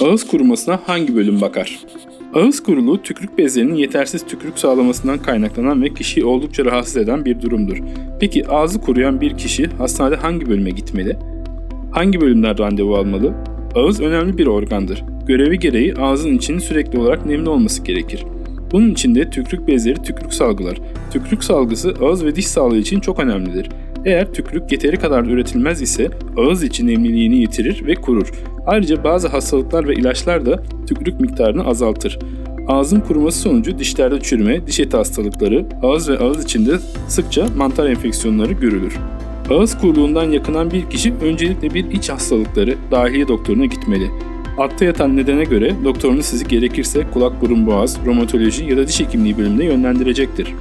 Ağız kurumasına hangi bölüm bakar? Ağız kuruluğu tükürük bezlerinin yetersiz tükürük sağlamasından kaynaklanan ve kişiyi oldukça rahatsız eden bir durumdur. Peki ağzı kuruyan bir kişi hastanede hangi bölüme gitmeli? Hangi bölümden randevu almalı? Ağız önemli bir organdır. Görevi gereği ağzın içinin sürekli olarak nemli olması gerekir. Bunun için de tükürük bezleri tükürük salgılar. Tükürük salgısı ağız ve diş sağlığı için çok önemlidir. Eğer tükürük yeteri kadar üretilmez ise ağız içi nemliliğini yitirir ve kurur. Ayrıca bazı hastalıklar ve ilaçlar da tükürük miktarını azaltır. Ağzın kuruması sonucu dişlerde çürüme, diş eti hastalıkları, ağız ve ağız içinde sıkça mantar enfeksiyonları görülür. Ağız kuruluğundan yakınan bir kişi öncelikle bir iç hastalıkları dahiliye doktoruna gitmeli. Altta yatan nedene göre doktorunuz sizi gerekirse kulak burun boğaz, romatoloji ya da diş hekimliği bölümüne yönlendirecektir.